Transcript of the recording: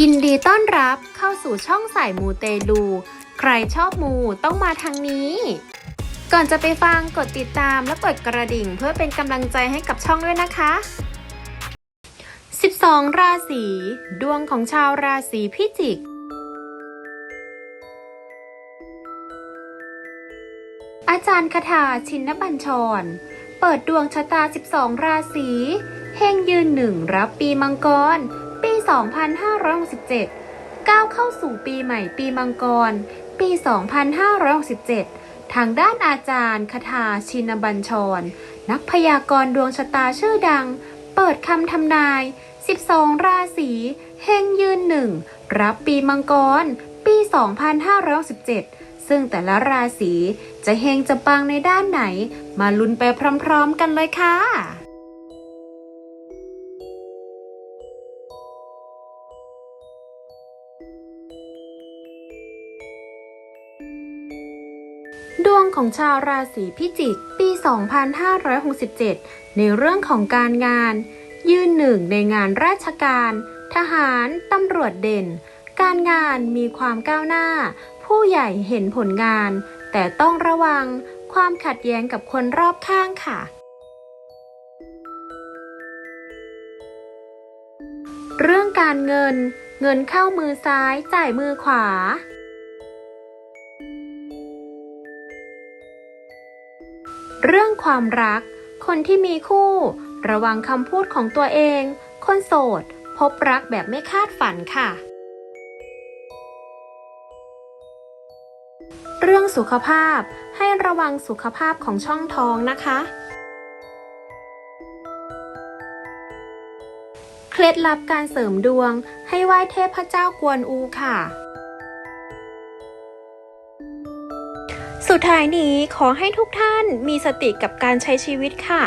ยินดีต้อนรับเข้าสู่ช่องสายมูเตลู ใครชอบมูต้องมาทางนี้ ก่อนจะไปฟังกดติดตามและกดกระดิ่งเพื่อเป็นกำลังใจให้กับช่องด้วยนะคะ 12 ราศีดวงของชาวราศีพิจิก อาจารย์คาถาชินบัญชร เปิดดวงชะตา 12 ราศีเฮงยืนหนึ่งรับปีมังกร ปี 2567 ก้าวเข้าสู่ปีใหม่ปีมังกร ปี 2567 ทางด้านอาจารย์คาถาชินบัญชร นักพยากรณ์ดวงชะตาชื่อดัง เปิดคำทำนาย 12 ราศีเฮงยืนหนึ่งรับปีมังกร ปี 2567 ซึ่งแต่ละราศีจะเฮงจะปังในด้านไหน มาลุ้นไปพร้อมๆกันเลยค่ะดวงของชาวราศีพิจิก ปี 2567 ในเรื่องของการงาน ยืนหนึ่งในงานราชการ ทหาร ตำรวจเด่น การงานมีความก้าวหน้า ผู้ใหญ่เห็นผลงาน แต่ต้องระวังความขัดแย้งกับคนรอบข้างค่ะ เรื่องการเงิน เงินเข้ามือซ้ายจ่ายมือขวา เรื่องความรัก คนที่มีคู่ ระวังคำพูดของตัวเอง คนโสด พบรักแบบไม่คาดฝันค่ะ เรื่องสุขภาพให้ระวังสุขภาพของช่องท้องนะคะ เคล็ดลับการเสริมดวงให้ไหว้เทพเจ้ากวนอูค่ะ สุดท้ายนี้ขอให้ทุกท่านมีสติกับการใช้ชีวิตค่ะ